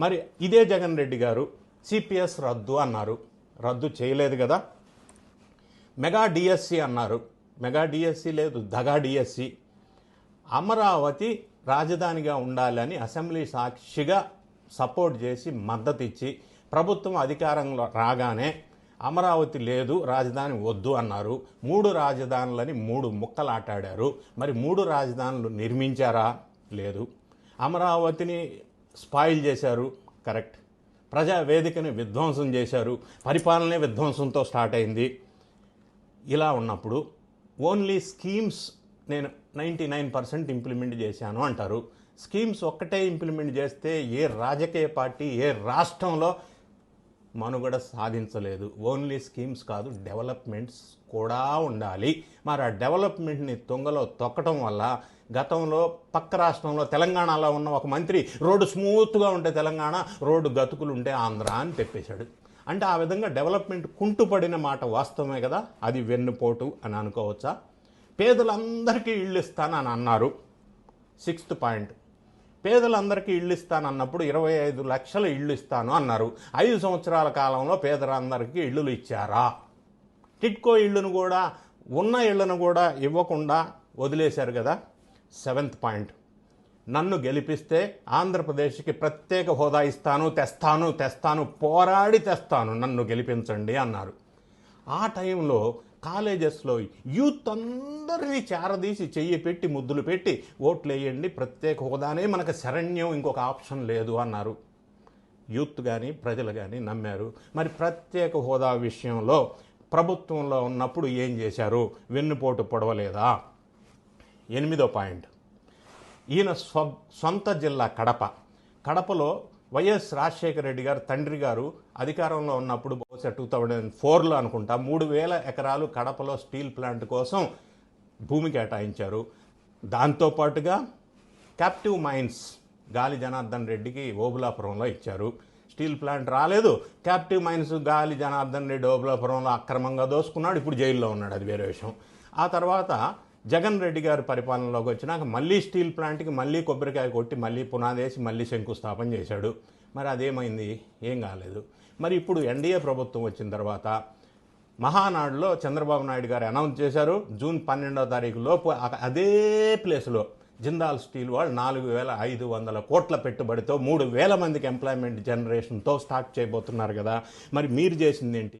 మరి ఇదే జగన్ రెడ్డి గారు సిపిఎస్ రద్దు అన్నారు. రద్దు చేయలేదు కదా. మెగా డిఎస్సి అన్నారు. మెగా డిఎస్సి లేదు దగా డిఎస్సి. అమరావతి రాజధానిగా ఉండాలని అసెంబ్లీ సాక్షిగా సపోర్ట్ చేసి మద్దతు ఇచ్చి ప్రభుత్వం అధికారంలో రాగానే అమరావతి లేదు రాజధాని వద్దు అన్నారు. మూడు రాజధానులని మూడు ముక్కలాటాడారు. మరి మూడు రాజధానులు నిర్మించారా? లేదు. అమరావతిని స్పాయిల్ చేశారు కరెక్ట్. ప్రజా వేదికని విధ్వంసం చేశారు పరిపాలనే విధ్వంసంతో స్టార్ట్ అయింది. ఇలా ఉన్నప్పుడు ఓన్లీ స్కీమ్స్ నేను నైంటీ నైన్ పర్సెంట్ ఇంప్లిమెంట్ చేశాను అంటారు. స్కీమ్స్ ఒక్కటే ఇంప్లిమెంట్ చేస్తే ఏ రాజకీయ పార్టీ ఏ రాష్ట్రంలో మనుగడ సాధించలేదు. ఓన్లీ స్కీమ్స్ కాదు డెవలప్మెంట్స్ కూడా ఉండాలి. మరి ఆ డెవలప్మెంట్ని తొంగలో తొక్కటం వల్ల గతంలో పక్క రాష్ట్రంలో తెలంగాణలో ఉన్న ఒక మంత్రి రోడ్డు స్మూత్గా ఉంటే తెలంగాణ రోడ్డు గతుకులు ఉంటే ఆంధ్ర అని తెప్పేశాడు అంటే ఆ విధంగా డెవలప్మెంట్ కుంటుపడిన మాట వాస్తవమే కదా? అది వెన్నుపోటు అని అనుకోవచ్చా? పేదలందరికీ ఇళ్ళు ఇస్తానని అన్నారు. సిక్స్త్ పాయింట్ పేదలందరికీ ఇళ్ళు ఇస్తానన్నప్పుడు ఇరవై ఐదు లక్షల ఇళ్ళు ఇస్తాను అన్నారు. ఐదు సంవత్సరాల కాలంలో పేదలందరికీ ఇళ్ళు ఇచ్చారా? టిట్కో ఇళ్ళను కూడా ఉన్న ఇళ్ళను కూడా ఇవ్వకుండా వదిలేశారు కదా? Seventh point. నన్ను గెలిపిస్తే ఆంధ్రప్రదేశ్కి ప్రత్యేక హోదా ఇస్తాను తెస్తాను తెస్తాను పోరాడి తెస్తాను నన్ను గెలిపించండి అన్నారు. ఆ టైంలో కాలేజెస్లో యూత్ అందరినీ చేరదీసి చెయ్యి పెట్టి ముద్దులు పెట్టి ఓట్లు వేయండి ప్రత్యేక హోదానే మనకు శరణ్యం ఇంకొక ఆప్షన్ లేదు అన్నారు. యూత్ కానీ ప్రజలు కానీ నమ్మారు. మరి ప్రత్యేక హోదా విషయంలో ప్రభుత్వంలో ఉన్నప్పుడు ఏం చేశారు? వెన్నుపోటు పొడవలేదా? ఎనిమిదో పాయింట్. ఈయన స్వ సొంత జిల్లా కడప. కడపలో వైఎస్ రాజశేఖర రెడ్డి గారు తండ్రి గారు అధికారంలో ఉన్నప్పుడు బహుశా టూ థౌజండ్ ఫోర్లో అనుకుంటా మూడు వేల ఎకరాలు కడపలో స్టీల్ ప్లాంట్ కోసం భూమి కేటాయించారు. దాంతోపాటుగా క్యాప్టివ్ మైన్స్ గాలి జనార్దన్ రెడ్డికి ఓబులాపురంలో ఇచ్చారు. స్టీల్ ప్లాంట్ రాలేదు. క్యాప్టివ్ మైన్స్ గాలి జనార్దన్ రెడ్డి ఓబులాపురంలో అక్రమంగా దోసుకున్నాడు. ఇప్పుడు జైల్లో ఉన్నాడు. అది వేరే విషయం. ఆ తర్వాత జగన్ రెడ్డి గారి పరిపాలనలోకి వచ్చినాక మళ్ళీ స్టీల్ ప్లాంట్కి మళ్ళీ కొబ్బరికాయ కొట్టి మళ్ళీ పునాదేసి మళ్ళీ శంకుస్థాపన చేశాడు. మరి అదేమైంది? ఏం కాలేదు. మరి ఇప్పుడు ఎన్డీఏ ప్రభుత్వం వచ్చిన తర్వాత మహానాడులో చంద్రబాబు నాయుడు గారు అనౌన్స్ చేశారు. జూన్ పన్నెండవ తారీఖు లోపు అదే ప్లేస్లో జిందాల్ స్టీల్ వాళ్ళు నాలుగు వేల ఐదు వందల కోట్ల పెట్టుబడితో మూడు వేల మందికి ఎంప్లాయ్మెంట్ జనరేషన్తో స్టార్ట్ చేయబోతున్నారు కదా. మరి మీరు చేసింది ఏంటి?